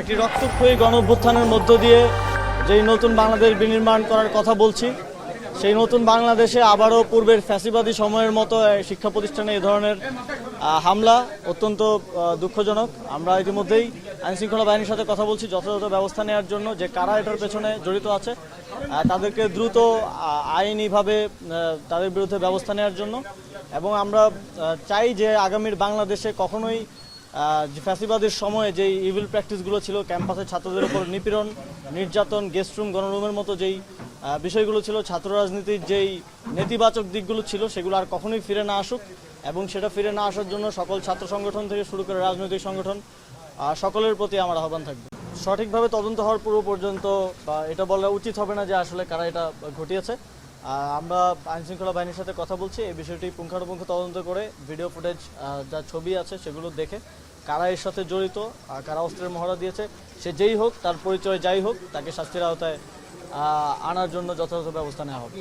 একটি রক্তক্ষয়ী গণ মধ্য দিয়ে যেই নতুন বাংলাদেশ বিনির্মাণ করার কথা বলছি, সেই নতুন বাংলাদেশে আবারও পূর্বের ফ্যাসিবাদী সময়ের মতো শিক্ষা প্রতিষ্ঠানে এই ধরনের হামলা অত্যন্ত দুঃখজনক। আমরা ইতিমধ্যেই আইনশৃঙ্খলা বাহিনীর সাথে কথা বলছি, যথাযথ ব্যবস্থা নেওয়ার জন্য, যে কারা এটার পেছনে জড়িত আছে তাদেরকে দ্রুত আইনিভাবে তাদের বিরুদ্ধে ব্যবস্থা নেওয়ার জন্য। এবং আমরা চাই যে আগামীর বাংলাদেশে কখনোই ফ্যাসিবাদের সময়ে যেই ইভিল প্র্যাকটিসগুলো ছিল ক্যাম্পাসের ছাত্রদের উপর নিপীড়ন, নির্যাতন গেস্ট রুম গণরুমের মতো যেই বিষয়গুলো ছিল, ছাত্র রাজনীতির যেই নেতিবাচক দিকগুলো ছিল, সেগুলো আর কখনোই ফিরে না আসুক এবং সেটা ফিরে না আসার জন্য সকল ছাত্র সংগঠন থেকে শুরু করে রাজনৈতিক সংগঠন সকলের প্রতি আমার আহ্বান থাকবে। সঠিকভাবে তদন্ত হওয়ার পূর্ব পর্যন্ত বা এটা বলা উচিত হবে না যে আসলে কারা এটা ঘটিয়েছে। আমরা আইনশৃঙ্খলা বাহিনীর সাথে কথা বলছি, এই বিষয়টি পুঙ্খানুপুঙ্খ তদন্ত করে ভিডিও ফুটেজ যা ছবি আছে সেগুলো দেখে কারা এর সাথে জড়িত কারা অস্ত্রের মহড়া দিয়েছে, সে যেই হোক, তার পরিচয় যাই হোক, তাকে শাস্তির আওতায় আনার জন্য যথাযথ ব্যবস্থা নেওয়া হবে।